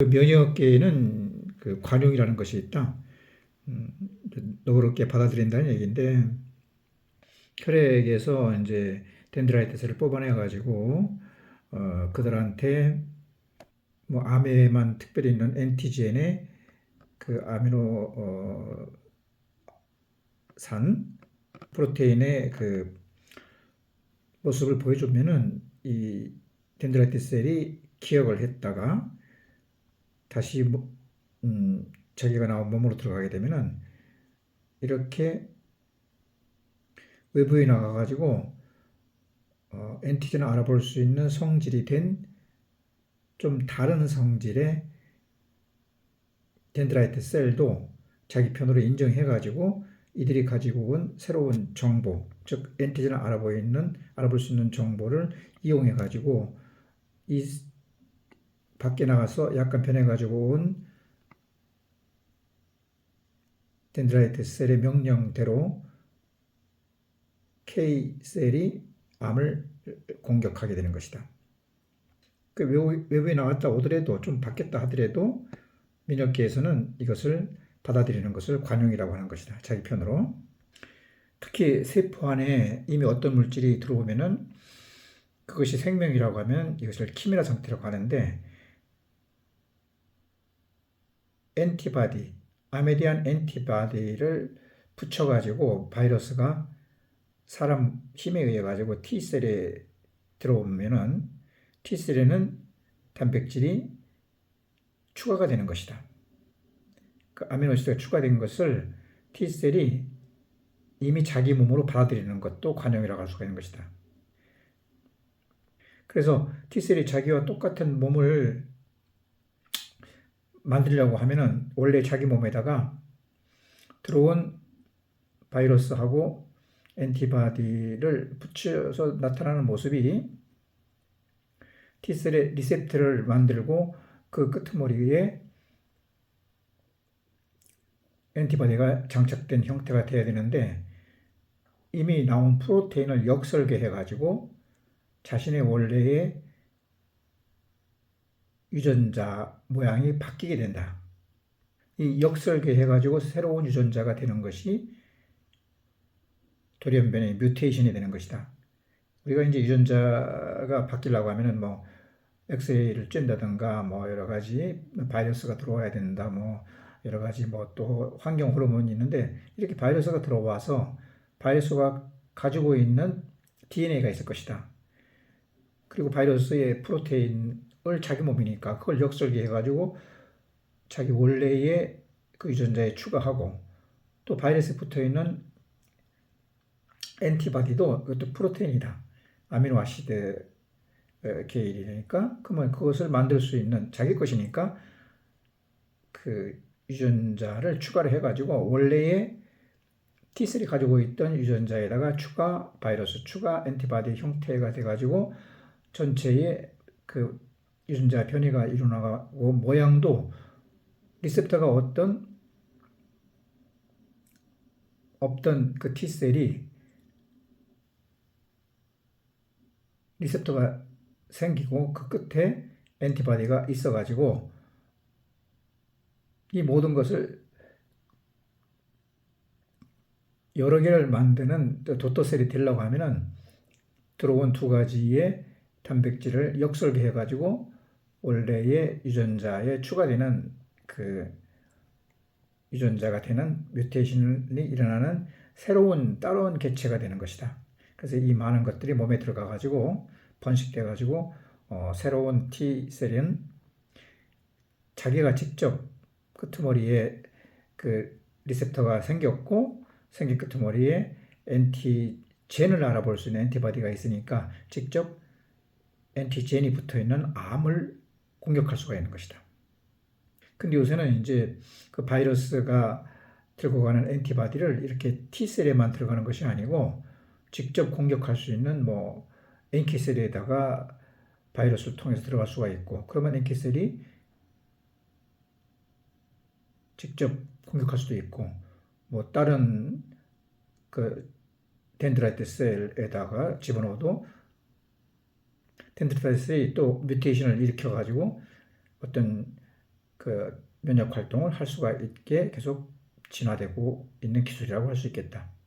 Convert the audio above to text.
그 면역계에는 그 관용이라는 것이 있다. 음, 너그럽게 받아들인다는 얘기인데 혈액에서 이제 덴드라이트스를 뽑아내 가지고 어, 그들한테 뭐 암에만 특별히 있는 엔티젠의 그 아미노 어, 산 프로테인의 그 모습을 보여주면은 이 덴드라이트 셀이 기억을 했다가 다시 뭐, 음, 자기가 나온 몸으로 들어가게 되면은 이렇게 외부에 나가가지고 어, 엔티젠을 알아볼 수 있는 성질이 된 좀 다른 성질의 덴드라이트 셀도 자기 편으로 인정해가지고 이들이 가지고 온 새로운 정보, 즉 엔티젠을 알아볼 있는 알아볼 수 있는 정보를 이용해가지고 이 밖에 나가서 약간 변해가지고 온 덴드라이트 셀의 명령대로 K 셀이 암을 공격하게 되는 것이다. 그 외부, 외부에 나왔다 오더라도 좀 바뀌었다 하더라도 민혁계에서는 이것을 받아들이는 것을 관용이라고 하는 것이다. 자기 편으로. 특히 세포 안에 이미 어떤 물질이 들어오면은 그것이 생명이라고 하면 이것을 키메라 상태라고 하는데 엔티바디, 대한 엔티바디를 붙여가지고 바이러스가 사람 힘에 의해 가지고 T셀에 들어오면은 T셀에는 단백질이 추가가 되는 것이다. 그 아미노시드가 추가된 것을 T셀이 이미 자기 몸으로 받아들이는 것도 관용이라고 할 수가 있는 것이다. 그래서 T셀이 자기와 똑같은 몸을 만들려고 하면은 원래 자기 몸에다가 들어온 바이러스하고 엔티바디를 붙여서 나타나는 모습이 T셀의 리셉터를 만들고 그 끄트머리에 엔티바디가 장착된 형태가 돼야 되는데 이미 나온 프로테인을 역설계해 가지고 자신의 원래의 유전자 모양이 바뀌게 된다. 이 역설계해 가지고 새로운 유전자가 되는 것이 돌연변의 뮤테이션이 되는 것이다. 우리가 이제 유전자가 바뀌려고 하면은 뭐 엑스레이를 쨘다든가 뭐 여러 가지 바이러스가 들어와야 된다 뭐 여러 가지 뭐 또 환경 호르몬이 있는데 이렇게 바이러스가 들어와서 바이러스가 가지고 있는 DNA가 있을 것이다. 그리고 바이러스의 프로테인 을 자기 몸이니까 그걸 역설계 해가지고 자기 원래의 그 유전자에 추가하고 또 바이러스에 붙어 있는 엔티바디도 그것도 프로테인이다. 아미노 아시드 계열이니까 그러면 그것을 만들 수 있는 자기 것이니까 그 유전자를 추가를 해가지고 원래의 T셀이 가지고 있던 유전자에다가 추가 바이러스, 추가 엔티바디 형태가 돼가지고 전체의 그 유전자 변이가 일어나고 모양도 리셉터가 어떤 없던 그 T셀이 리셉터가 생기고 그 끝에 엔티바디가 있어가지고 이 모든 것을 여러 개를 만드는 도토셀이 되려고 하면은 들어온 두 가지의 단백질을 역설계해 가지고 원래의 유전자에 추가되는 그 유전자가 되는 뮤테이션이 일어나는 새로운 따로운 개체가 되는 것이다. 그래서 이 많은 것들이 몸에 들어가 가지고 번식돼 가지고 어, 새로운 T 셀은 자기가 직접 끄트머리에 그 리셉터가 생겼고 생긴 끄트머리에 엔티젠을 알아볼 수 있는 엔티바디가 있으니까 직접 엔티젠이 붙어 있는 암을 공격할 수가 있는 것이다. 근데 요새는 이제 그 바이러스가 들고 가는 엔티바디를 이렇게 T셀에만 들어가는 것이 아니고 직접 공격할 수 있는 뭐 NK셀에다가 바이러스를 통해서 들어갈 수가 있고 그러면 NK셀이 직접 공격할 수도 있고 뭐 다른 그 덴드라이트 셀에다가 집어넣어도 셀이 또 뮤테이션을 일으켜 가지고 어떤 그 면역 활동을 할 수가 있게 계속 진화되고 있는 기술이라고 할 수 있겠다.